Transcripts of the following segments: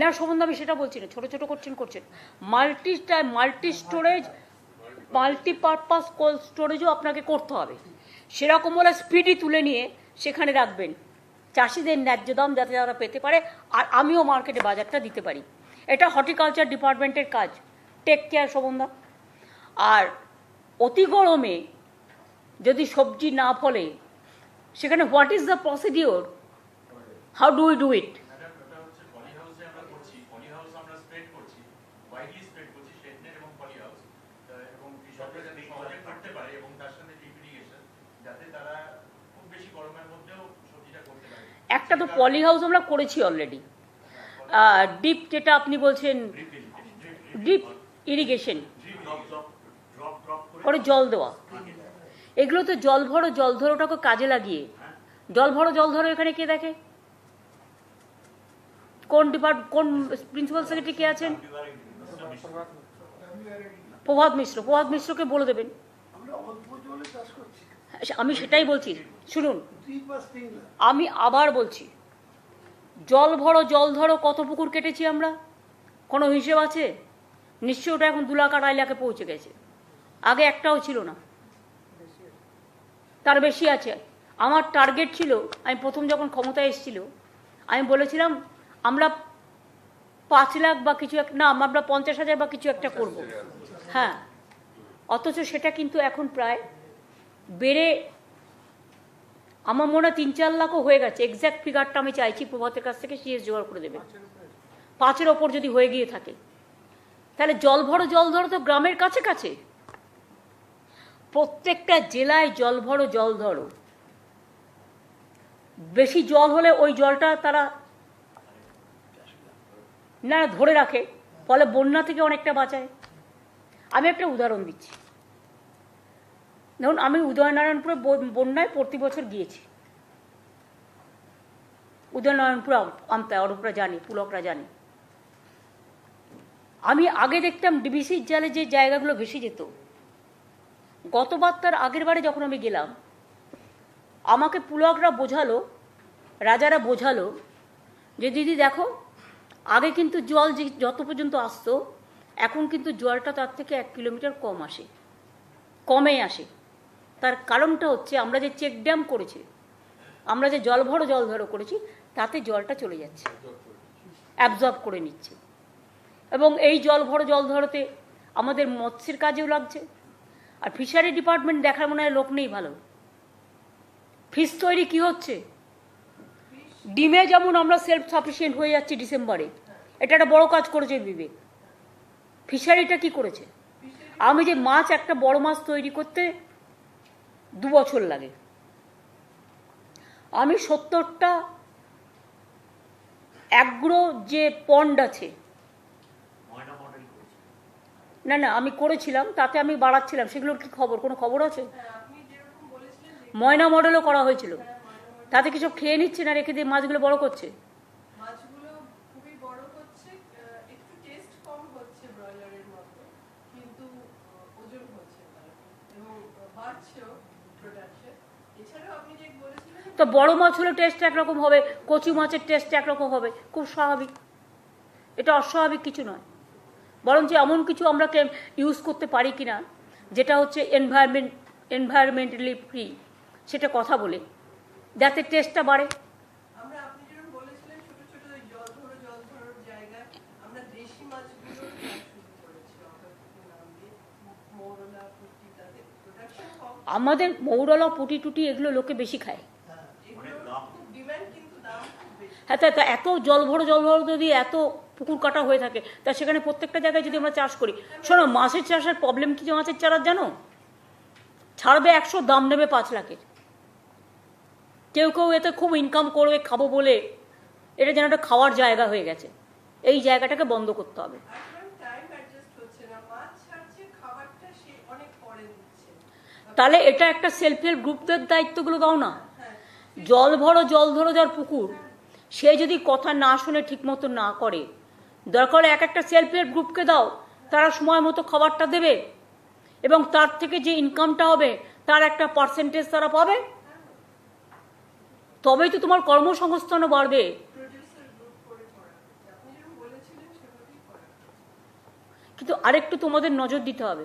না সম্বন্ধ আমি সেটা বলছি না। ছোট ছোট করছেন করছেন। Multi multi storage multipurpose cold স্টোরেজও আপনাকে করতে হবে। সেরকম হলে স্পিডি তুলে নিয়ে সেখানে রাখবেন। চাষিদের ন্যায্য দাম যাতে তারা পেতে পারে, আর আমিও মার্কেটে বাজারটা দিতে পারি। এটা হর্টিকালচার ডিপার্টমেন্টের কাজ। টেক কেয়ার সম্বন্ধা আর অতি গরমে যদি সবজি না ফলে, সেখানে what is the procedure how do we do it একটা তো পলি হাউস আমরা করেছি অলরেডি ডিপ যেটা আপনি বলছেন ডিপ ইরিগেশন করে জল দেওয়া। এগুলো তো জল ভরো জল ধরোটাকে কাজে লাগিয়ে। জল ভরো জল ধরো এখানে কে দেখে? কোন ডিপার্ট, কোন প্রিন্সিপাল সেক্রেটারি কে আছেন? প্রভাত মিশ্র। প্রভাত মিশ্রকে বলে দেবেন। আমি সেটাই বলছি। শুনুন। আমি আবার বলছি। জল ভরো, জল ধরো, কত পুকুর কেটেছি আমরা? কোনো হিসেব আছে? নিশ্চয়ই ওটা এখন দুলাকার এলাকায় পৌঁছে গেছে। আগে একটাও ছিল না। তার বেশি আছে। আমার টার্গেট ছিল, আমি প্রথম যখন ক্ষমতায় এসেছিল, আমি বলেছিলাম আমরা পাঁচ লাখ বা কিছু এক না আমরা পঞ্চাশ হাজার বা কিছু একটা করব। হ্যাঁ। অথচ সেটা কিন্তু এখন প্রায় বেড়ে আমার মনে হয় তিন চার লাখও হয়ে গেছে। এক্স্যাক্ট ফিগারটা আমি চাইছি প্রভাতের কাছ থেকে সিএস জোগাড় করে দেবে। পাঁচের ওপর যদি হয়ে গিয়ে থাকে। তাহলে জল ভরো জল ধরো তো গ্রামের কাছে কাছে। প্রত্যেকটা জেলায় জল ভরো জল ধরো। বেশি জল হলে ওই জলটা তারা না, ধরে রাখে। ফলে বন্যা থেকে অনেকটা বাঁচায়। আমি একটা উদাহরণ দিচ্ছি। ধরুন, আমি উদয়নারায়ণপুরে বন- বন্যায় প্রতি বছর গিয়েছি। উদয়নারায়ণপুর আমতা অরূপরা জানি, পুলকরা জানি। আমি আগে দেখতাম ডিবিসির জালে যে জায়গাগুলো ভেসে যেত। গতবার তার আগের বারে যখন আমি গেলাম, আমাকে পুলকরা বোঝালো, রাজারা বোঝালো যে, দিদি, দেখো আগে কিন্তু জল যে যত পর্যন্ত আসতো, এখন কিন্তু জলটা তার থেকে এক কিলোমিটার কম আসে, কমে আসে। তার কারণটা হচ্ছে আমরা যে চেক ড্যাম করেছি, আমরা যে জল ভরো জল ধরো করেছি, তাতে জলটা চলে যাচ্ছে অ্যাবজর্ব করে নিচ্ছে। এবং এই জল ভরো জল ধরোতে আমাদের মৎস্যের কাজেও লাগছে, আর ফিশারি ডিপার্টমেন্ট দেখার মনে হয় লোক নেই ভালো। ফিশ তৈরি কি হচ্ছে? ডিমে যেমন আমরা সেলফ সাফিসিয়েন্ট হয়ে যাচ্ছি ডিসেম্বরে এটা একটা বড় কাজ করেছে বিবেক। ফিশারিটা কি করেছে? আমি যে মাছ একটা বড় মাছ তৈরি করতে দু বছর লাগে। আমি সত্তরটা অ্যাগ্রো যে পন্ড আছে না না আমি করেছিলাম তাতে আমি বাড়াচ্ছিলাম। সেগুলোর কি খবর? কোনো খবর আছে? ময়না মডেলও করা হয়েছিল। তাতে কিছু খেয়ে নিচ্ছে না রেখে দিয়ে মাছগুলো বড় করছে? তো বড় মাছ হলে টেস্ট একরকম হবে কচু মাছের টেস্ট একরকম হবে খুব স্বাভাবিক। এটা অস্বাভাবিক কিছু নয়। বরঞ্চ এমন কিছু আমরা ইউজ করতে পারি কিনা যেটা হচ্ছে এনভায়রনমেন্ট এনভায়রনমেন্টালি ফ্রি সেটা কথা বলে। যাতে টেস্টটা বাড়ে। আমাদের মৌরলা পুটি টুটি এগুলো লোকে বেশি খায়। খুব বেশি। হ্যাঁ তা তা এত জল ভরো জল ভরো যদি এত পুকুর কাটা হয়ে থাকে তা সেখানে প্রত্যেকটা জায়গায় যদি আমরা চাষ করি শোনো মাছের চাষের প্রবলেম কি যে মাছের চারার জানো? ছাড়বে একশো দাম নেবে পাঁচ লাখের। কেউ কেউ এতে খুব ইনকাম করবে, খাব বলে। এটা যেন একটা খাওয়ার জায়গা হয়ে গেছে। এই জায়গাটাকে বন্ধ করতে হবে। তাহলে এটা একটা সেলফ হেল্প গ্রুপদের দায়িত্বগুলো দাও না। জল ভরো, জল ধরো যার পুকুর। সে যদি কথা না শুনে ঠিক মতো না করে, দরকার এক একটা সেলফ হেল্প গ্রুপকে দাও। তারা সময় মতো খাবারটা দেবে এবং তার থেকে যে ইনকামটা হবে, তার একটা পার্সেন্টেজ তারা পাবে। তবেই তো তোমার কর্মসংস্থানও বাড়বে। কিন্তু আরেকটু তোমাদের নজর দিতে হবে।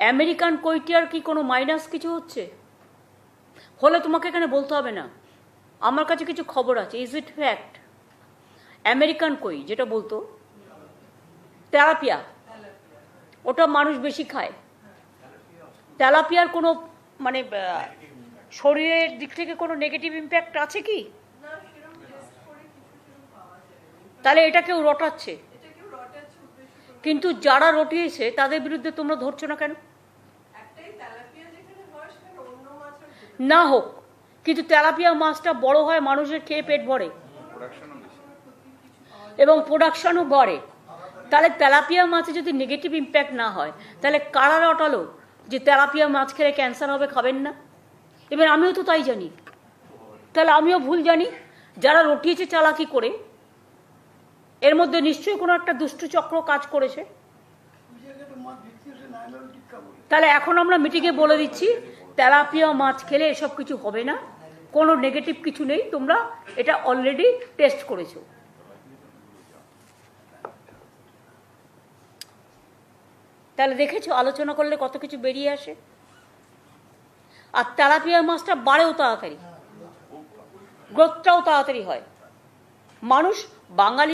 আমেরিকান কৈটিয়ার কি কোনো মাইনাস কিছু হচ্ছে? হলে তোমাকে এখানে বলতে হবে না। আমার কাছে কিছু খবর আছে। ইজ ইট ফ্যাক্ট আমেরিকান কই? যেটা বলতো? তেরাপিয়া ওটা মানুষ বেশি খায়। তেলাপিয়ার কোনো মানে শরীরের দিক থেকে কোনো নেগেটিভ ইম্প্যাক্ট আছে কি? তাহলে এটা কেউ রটাচ্ছে? কিন্তু যারা রটিয়েছে তাদের বিরুদ্ধে তোমরা ধরছো না কেন? না হোক কিন্তু তেলাপিয়া মাছটা বড় হয় মানুষের খেয়ে পেট ভরে। এবং প্রোডাকশনও বাড়ে তাহলে তেলাপিয়া মাছে যদি নেগেটিভ ইম্প্যাক্ট না হয় তাহলে কারা রটালো? যে তেলাপিয়া মাছ খেলে ক্যান্সার হবে, খাবেন না। এবার আমিও তো তাই জানি। তাহলে আমিও ভুল জানি। যারা রটিয়েছে চালাকি করে, এর মধ্যে নিশ্চয়ই কোনো একটা দুষ্টু চক্র কাজ করেছে। তাহলে এখন আমরা মিটিংয়ে বলে দিচ্ছি তেলাপিয়া মাছ খেলে এসব কিছু হবে না। কোনো নেগেটিভ কিছু নেই। তোমরা এটা অলরেডি টেস্ট করেছ। তাহলে দেখেছ আলোচনা করলে কত কিছু বেরিয়ে আসে? আর তেলাপিয়া মাছটা বাড়েও তাড়াতাড়ি। গ্রোথটাও তাড়াতাড়ি হয়। মানুষ বাঙালি